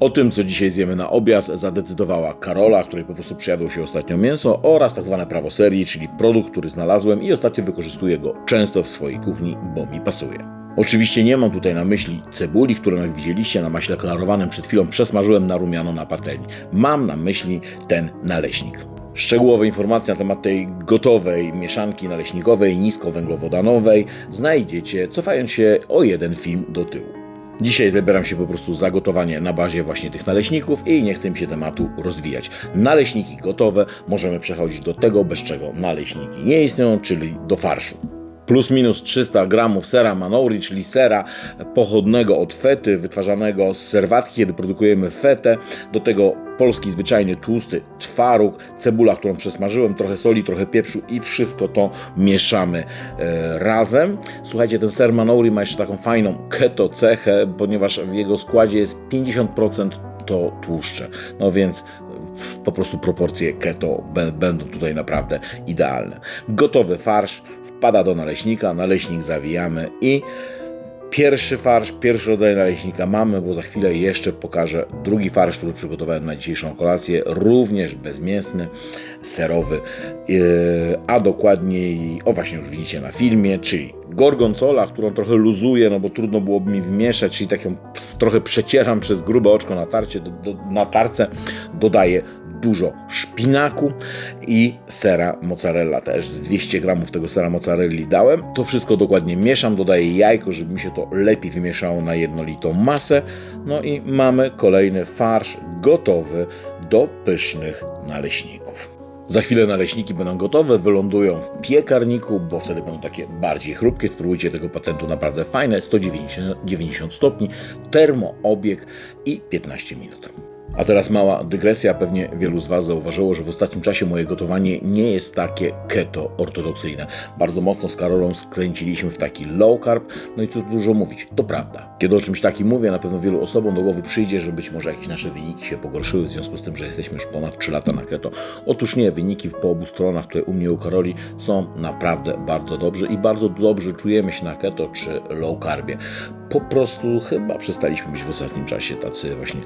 O tym, co dzisiaj zjemy na obiad, zadecydowała Karola, której po prostu przyjadło się ostatnio mięso, oraz tak zwane prawo serii, czyli produkt, który znalazłem i ostatnio wykorzystuję go często w swojej kuchni, bo mi pasuje. Oczywiście nie mam tutaj na myśli cebuli, którą jak widzieliście na maśle klarowanym przed chwilą przesmażyłem na rumiano na patelni. Mam na myśli ten naleśnik. Szczegółowe informacje na temat tej gotowej mieszanki naleśnikowej niskowęglowodanowej znajdziecie cofając się o jeden film do tyłu. Dzisiaj zabieram się po prostu za gotowanie na bazie właśnie tych naleśników i nie chcę mi się tematu rozwijać. Naleśniki gotowe, możemy przechodzić do tego, bez czego naleśniki nie istnieją, czyli do farszu. Plus minus 300 gramów sera Manori, czyli sera pochodnego od fety, wytwarzanego z serwatki, kiedy produkujemy fetę. Do tego polski zwyczajny tłusty twaróg, cebula, którą przesmażyłem, trochę soli, trochę pieprzu i wszystko to mieszamy e, razem. Słuchajcie, ten ser Manori ma jeszcze taką fajną keto cechę, ponieważ w jego składzie jest 50% to tłuszcze. No więc po prostu proporcje keto bę- będą tutaj naprawdę idealne. Gotowy farsz wpada do naleśnika, naleśnik zawijamy i pierwszy farsz, pierwszy rodzaj naleśnika mamy, bo za chwilę jeszcze pokażę drugi farsz, który przygotowałem na dzisiejszą kolację, również bezmięsny, serowy, yy, a dokładniej, o właśnie już widzicie na filmie, czyli gorgonzola, którą trochę luzuję, no bo trudno byłoby mi wymieszać, czyli tak ją pff, trochę przecieram przez grube oczko na, tarcie, do, do, na tarce, dodaję dużo szpinaku i sera mozzarella też. Z 200 gramów tego sera mozzarelli dałem. To wszystko dokładnie mieszam, dodaję jajko, żeby mi się to lepiej wymieszało na jednolitą masę. No i mamy kolejny farsz gotowy do pysznych naleśników. Za chwilę naleśniki będą gotowe, wylądują w piekarniku, bo wtedy będą takie bardziej chrupkie. Spróbujcie tego patentu, naprawdę fajne. 190 90 stopni, termoobieg i 15 minut. A teraz mała dygresja. Pewnie wielu z Was zauważyło, że w ostatnim czasie moje gotowanie nie jest takie keto ortodoksyjne. Bardzo mocno z Karolą skręciliśmy w taki low carb. No i co dużo mówić, to prawda. Kiedy o czymś takim mówię, na pewno wielu osobom do głowy przyjdzie, że być może jakieś nasze wyniki się pogorszyły w związku z tym, że jesteśmy już ponad 3 lata na keto. Otóż nie, wyniki po obu stronach, które u mnie u Karoli są naprawdę bardzo dobrze i bardzo dobrze czujemy się na keto czy low carbie. Po prostu chyba przestaliśmy być w ostatnim czasie tacy właśnie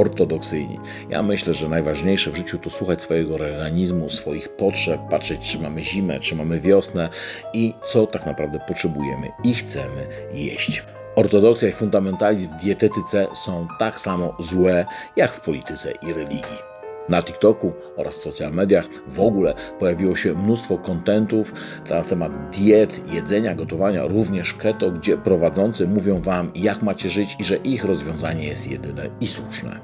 ortodoksyjni. Ja myślę, że najważniejsze w życiu to słuchać swojego organizmu, swoich potrzeb, patrzeć czy mamy zimę, czy mamy wiosnę i co tak naprawdę potrzebujemy i chcemy jeść. Ortodoksja i fundamentalizm w dietetyce są tak samo złe jak w polityce i religii. Na TikToku oraz social mediach w ogóle pojawiło się mnóstwo kontentów na temat diet, jedzenia, gotowania, również keto, gdzie prowadzący mówią Wam, jak macie żyć i że ich rozwiązanie jest jedyne i słuszne.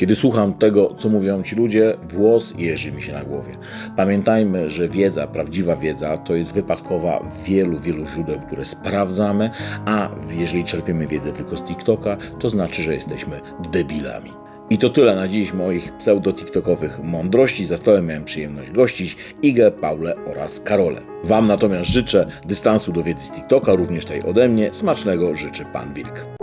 Kiedy słucham tego, co mówią ci ludzie, włos jeży mi się na głowie. Pamiętajmy, że wiedza, prawdziwa wiedza, to jest wypadkowa wielu, wielu źródeł, które sprawdzamy, a jeżeli czerpiemy wiedzę tylko z TikToka, to znaczy, że jesteśmy debilami. I to tyle na dziś moich pseudo-tiktokowych mądrości. Za stołem miałem przyjemność gościć Igę, Paulę oraz Karolę. Wam natomiast życzę dystansu do wiedzy z TikToka, również tej ode mnie. Smacznego życzy Pan Wilk.